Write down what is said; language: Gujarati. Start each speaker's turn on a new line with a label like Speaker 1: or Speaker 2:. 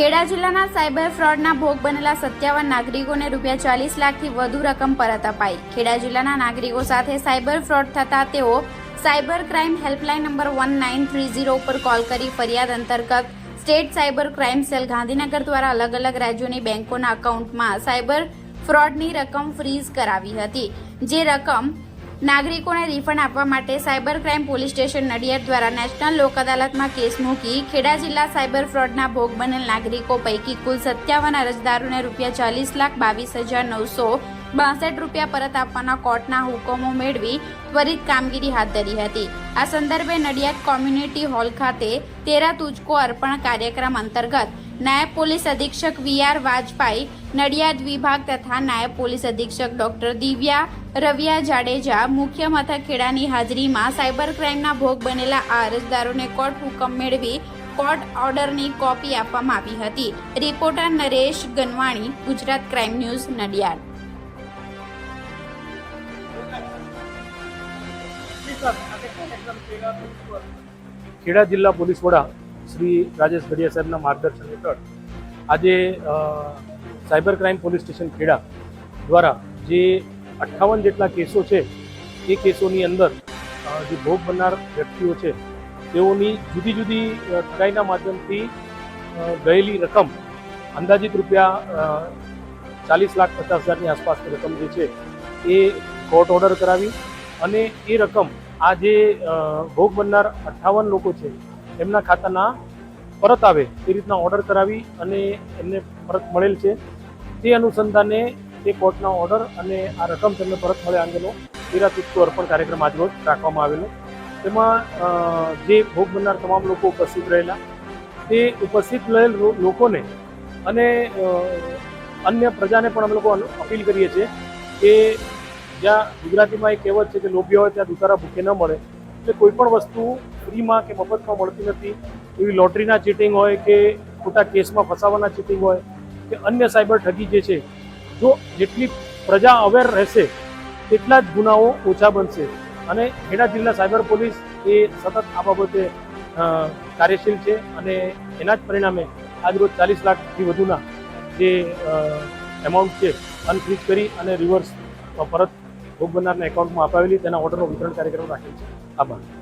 Speaker 1: ખેડા જિલ્લાના સાયબર ફ્રોડના ભોગ બનેલા સત્યાવન નાગરિકોને રૂપિયા ચાલીસ લાખથી વધુ રકમ પરત અપાઈ. ખેડા જિલ્લાના નાગરિકો સાથે સાયબર ફ્રોડ થતા તેઓ cyber crime helpline number one nine three zero ઉપર કોલ કરી ફરિયાદ અંતર્ગત state cyber crime cell Gandhinagar દ્વારા અલગ અલગ રાજ્યોની બેંકોના અકાઉન્ટમાં સાયબર ફ્રોડની રકમ ફ્રીઝ કરાવી હતી. જે રકમ નાગરિકોને રિફંડ આપવા માટે cyber crime police station Nadiad દ્વારા નેશનલ લોક અદાલતમાં કેસ મૂકી ખેડા જિલ્લા સાયબર ફ્રોડના ભોગ બનેલ નાગરિકો પૈકી કુલ સત્યાવન અરજદારોને રૂપિયા ચાલીસ લાખ બાવીસ હજાર નવસો બાસઠ રૂપિયા પરત આપવાના કોર્ટના હુકમો મેળવી ત્વરિત કામગીરી હાથ ધરી હતી. આ સંદર્ભે નડિયાદ કોમ્યુનિટી હોલ ખાતે તેરા તુજકો અર્પણ કાર્યક્રમ અંતર્ગત નાયબ પોલીસ અધિક્ષક વી આર વાજપાઈ, નડિયાદ વિભાગ તથા નાયબ પોલીસ અધિક્ષક ડોક્ટર દિવ્યા રવિયા જાડેજા, મુખ્ય મથક ખેડાની હાજરીમાં સાયબર ક્રાઇમના ભોગ બનેલા આ અરજદારોને કોર્ટ હુકમ મેળવી કોર્ટ ઓર્ડરની કોપી આપવામાં આવી હતી. Reporter Naresh Ganwani, Gujarat crime news, Nadiad.
Speaker 2: Kheda જિલ્લા પોલીસ વડા શ્રી રાજેશ ગઢિયા સાહેબના માર્ગદર્શન હેઠળ આજે cyber crime police station Kheda દ્વારા જે અઠ્ઠાવન જેટલા કેસો છે, એ કેસોની અંદર જે ભોગ બનનાર વ્યક્તિઓ છે, તેઓની જુદી જુદી ઠગાઈના માધ્યમથી ગયેલી રકમ અંદાજિત રૂપિયા ચાલીસ લાખ પચાસ હજારની આસપાસની રકમ જે છે, એ કોર્ટ ઓર્ડર કરાવી અને એ રકમ આ જે ભોગ બનનાર અઠ્ઠાવન લોકો છે, એમના ખાતાના પરત આવે તે રીતના ઓર્ડર કરાવી અને એમને પરત મળેલ છે. તે અનુસંધાને તે કોર્ટના ઓર્ડર અને આ રકમ તેમને પરત મળે અંગેનો પીરા તુસ્કો અર્પણ કાર્યક્રમ આજરોજ રાખવામાં આવેલો. તેમાં જે ભોગ બનનાર તમામ લોકો ઉપસ્થિત રહેલા, તે ઉપસ્થિત રહેલ લોકોને અને અન્ય પ્રજાને પણ અમે લોકો અપીલ કરીએ છીએ કે જ્યાં ગુજરાતીમાં એક કહેવત છે કે લોભિયા હોય ત્યાં દુકારા ભૂખે ન મળે. એટલે કોઈ પણ વસ્તુ ફ્રીમાં કે મફતમાં મળતી નથી. એવી લોટરીના ચીટિંગ હોય કે ખોટા કેસમાં ફસાવાના ચીટિંગ હોય કે અન્ય સાયબર ઠગી જે છે, જો જેટલી પ્રજા અવેર રહેશે, તેટલા જ ગુનાઓ ઓછા બનશે. અને ખેડા જિલ્લા સાયબર પોલીસ એ સતત આ બાબતે કાર્યશીલ છે અને એના જ પરિણામે આજરોજ ચાલીસ લાખથી વધુના જે એમાઉન્ટ છે અનફ્રીઝ કરી અને રિવર્સ પરત ભોગ બનનારના એકાઉન્ટમાં અપાવેલી તેના ઓર્ડરનો વિતરણ કાર્યક્રમ રાખેલ છે. આભાર.